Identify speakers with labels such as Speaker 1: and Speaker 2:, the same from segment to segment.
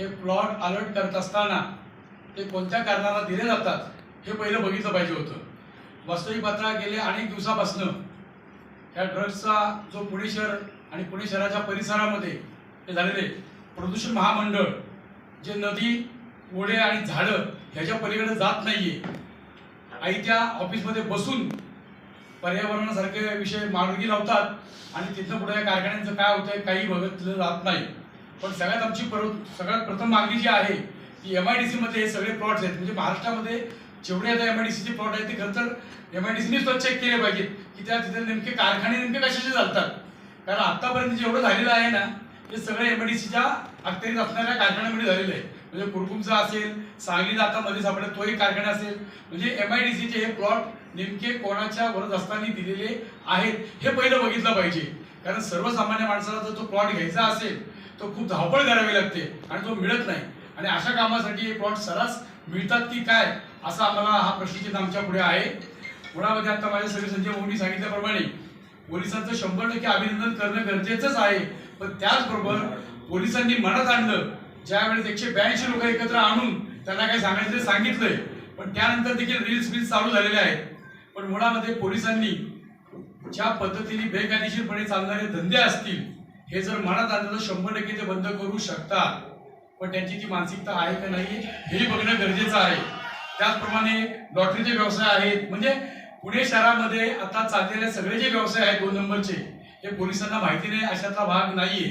Speaker 1: हे plot alert करत असताना ते कोणत्या कारणाला दिले जातात हे पहिलं बघितलं पाहिजे होतं. वास्तविक पत्रा गेल्या अनेक दिवसापासनं. ह्या ड्रग्सचा जो पुणे शहर आणि पुणे शहराच्या परिसरामध्ये हे झालेले प्रदूषण महामंडळ जे नदी ओढे आणि झाडं ह्याच्या पलीकडे जात नाहीये. आई त्या ऑफिसमध्ये बसून पर्यावरणासारखे विषय मार्गी लावतात आणि तिथं पुढे या कारखान्यांचं काय होतंय काही बघितलं जात नाही. पण सगळ्यात आमची पर सगळ्यात प्रथम मागणी जी आहे ती एम आय डी सीमध्ये हे सगळे प्लॉट्स आहेत. म्हणजे महाराष्ट्रामध्ये जेवढे आता एम आय डी सीचे प्लॉट आहेत ते खरं तर एम आय डी सीने स्वच्छ चेक केले पाहिजेत. की त्या तिथे नेमके कारखाने नेमके कशाचे चालतात? कारण आतापर्यंत जेवढं झालेलं आहे ना ते सगळे एम आय डी सीच्या अखत्यारीत असणाऱ्या कारखान्यामध्ये झालेलं आहे. म्हणजे कुरकुमचा असेल सांगलीला आता मध्ये सापडेल तोही कारखाना असेल. म्हणजे एम आय डी सीचे हे प्लॉट नेमके कोणाच्या वरद असताना दिलेले आहेत हे पहिलं बघितलं पाहिजे. कारण सर्वसामान्य माणसाला जर तो प्लॉट घ्यायचा असेल तो खूप धावपळ करावी लागते आणि तो मिळत नाही. आणि अशा कामासाठी हे प्लॉट सर्रास मिळतात की काय असा आम्हाला हा प्रश्नचिन्ह आमच्या पुढे आहे. मुळामध्ये आता माझ्या सगळे संजय मोहनी सांगितल्याप्रमाणे पोलिसांचं शंभर टक्के अभिनंदन करणं गरजेचंच आहे. पण त्याचबरोबर पोलिसांनी मनात आणलं ज्यावेळेस एकशे ब्याऐंशी लोक एकत्र आणून त्यांना काही सांगायचं ते सांगितलंय. पण त्यानंतर देखील रील्स बिल्स चालू झालेले आहेत. पण मुळामध्ये पोलिसांनी ज्या पद्धतीने बेकायदेशीरपणे चालणारे धंदे असतील हे जर मनात आणलं तर शंभर टक्के ते बंद करू शकतात. पण त्यांची ती मानसिकता आहे का नाही हेही बघणं गरजेचं आहे. त्याचप्रमाणे लॉटरीचे व्यवसाय आहेत. म्हणजे पुणे शहरामध्ये आता चाललेले सगळे जे व्यवसाय आहेत दोन नंबरचे हे पोलिसांना माहिती नाही अशातला भाग नाहीये.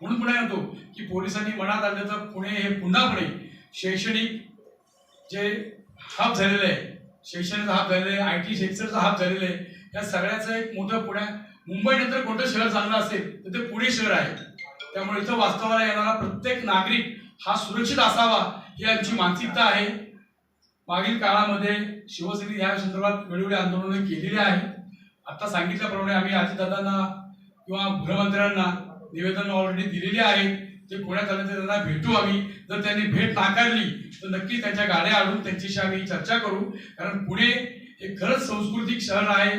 Speaker 1: म्हणून पुन्हा म्हणतो की पोलिसांनी मनात आणलं तर पुणे हे पुन्हा पुणे शैक्षणिक जे हब झालेलं आहे शैक्षणिक हब झालेलं आहे आय टी सेक्टरचा हब झालेलं आहे. या सगळ्याचं एक मोठं पुण्या मुंबईनंतर कोणतं शहर चांगलं असेल तर ते पुणे शहर आहे. त्यामुळे इथं वास्तवाला येणारा प्रत्येक नागरिक हा सुरक्षित असावा ही आमची मानसिकता आहे. मागील काळामध्ये शिवसेनेने या संदर्भात वेळोवेळी आंदोलनं केलेली आहेत. आता सांगितल्याप्रमाणे आम्ही अजितदादांना किंवा गृहमंत्र्यांना निवेदन ऑलरेडी दिलेली आहेत ते पुण्यात आले तर त्यांना भेटू आम्ही. जर त्यांनी भेट नाकारली तर नक्कीच त्यांच्या गाड्या आणून त्यांच्याशी आम्ही चर्चा करू. कारण पुणे हे खरंच सांस्कृतिक शहर आहे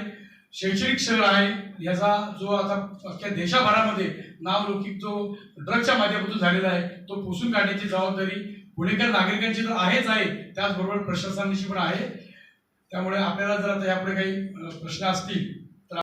Speaker 1: शैक्षणिक शहर आहे. याचा जो आता अख्ख्या देशाभरामध्ये नावलौकिक जो ड्रग्सच्या माध्यमातून झालेला आहे तो पुसून काढण्याची जबाबदारी पुणेकर नागरिकांची तर आहेच आहे. त्याचबरोबर प्रशासनाची पण आहे. त्यामुळे आपल्याला जर आता यापुढे काही प्रश्न असतील